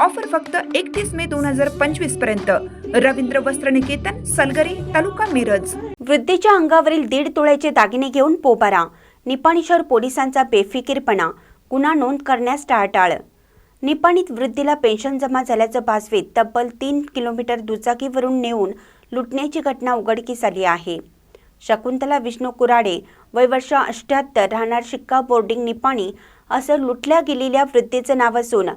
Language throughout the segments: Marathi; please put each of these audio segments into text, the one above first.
ऑफर फक्त एकतीस मे दोन हजार पंचवीसपर्यंत. रवींद्र वस्त्र निकेतन सलगरी तालुका मिरज. वृद्धेच्या अंगावरील दीड तोळ्याचे दागिने घेऊन पोबारा. निपाणी शहर पोलिसांचा बेफिकीरपणा. गुन्हा नोंद करण्यास टाळटाळ. निपाणीत वृद्धीला पेन्शन जमा झाल्याचं भासवीत तब्बल तीन किलोमीटर दुचाकीवरून नेऊन लुटण्याची घटना उघडकीस आली आहे. शकुंतला विष्णू कुराडे वय वर्ष अष्ट्याहत्तर राहणार शिक्का बोर्डिंग निपाणी असं लुटल्या गेलेल्या वृद्धेचं नाव असून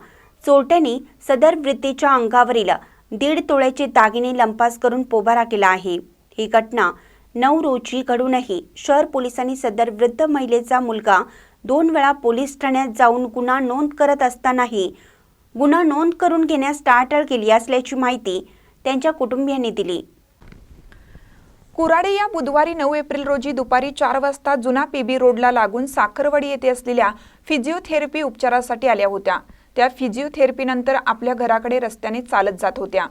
चोरट्यांनी सदर वृत्तीच्या अंगावरील दीड तोळ्याचे दागिने लंपास करून पोबारा केला आहे. ही घटना नऊ रोजी घडूनही शहर पोलिसांनी सदर वृद्ध महिलेचा मुलगा दोन वेळा पोलीस ठाण्यात जाऊन गुन्हा नोंद करत असतानाही गुन्हा नोंद करून घेण्यास टाळाटाळ केली असल्याची माहिती त्यांच्या कुटुंबियांनी दिली. कुराडे या बुधवारी नऊ एप्रिल रोजी दुपारी चार वाजता जुना पीबी रोडला लागून साखरवाडी येथे असलेल्या फिजिओथेरपी उपचारासाठी आल्या होत्या. त्या फिजिओथेरपीनंतर आपल्या घराकडे रस्त्याने चालत जात होत्या.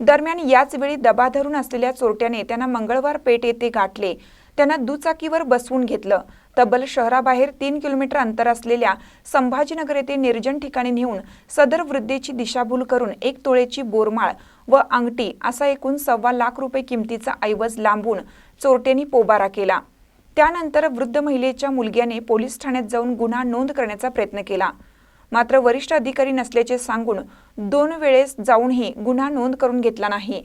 दरम्यान याच वेळी दबा धरून असलेल्या चोरट्याने त्यांना मंगळवार पेठ येथे गाठले. त्यांना दुचाकीवर बसवून घेतलं. तब्बल शहराबाहेर तीन किलोमीटर अंतर असलेल्या संभाजीनगर येथे निर्जन ठिकाणी नेऊन सदर वृद्धेची दिशाभूल करून एक तोळेची बोरमाळ व अंगठी असा एकूण सव्वा लाख रुपये किमतीचा ऐवज लांबून चोरट्यांनी पोबारा केला. त्यानंतर वृद्ध महिलेच्या मुलग्याने पोलीस ठाण्यात जाऊन गुन्हा नोंद करण्याचा प्रयत्न केला. मात्र वरिष्ठ अधिकारी नसल्याचे सांगून दोन वेळेस जाऊनही गुन्हा नोंद करून घेतला नाही.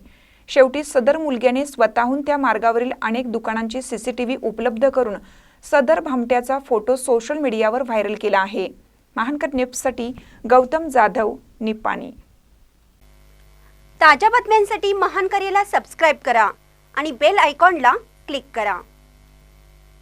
शेवटी सदर मुलग्याने स्वतःहून त्या मार्गावरील अनेक दुकानांची सीसीटीव्ही उपलब्ध करून सदर भामट्याचा फोटो सोशल मीडियावर व्हायरल केला आहे. महानकर न्यूजसाठी गौतम जाधव निपाणी ताज्या बातम्यांसाठी महानकरेला सबस्क्राईब करा आणि बेल आयकॉनला क्लिक करा.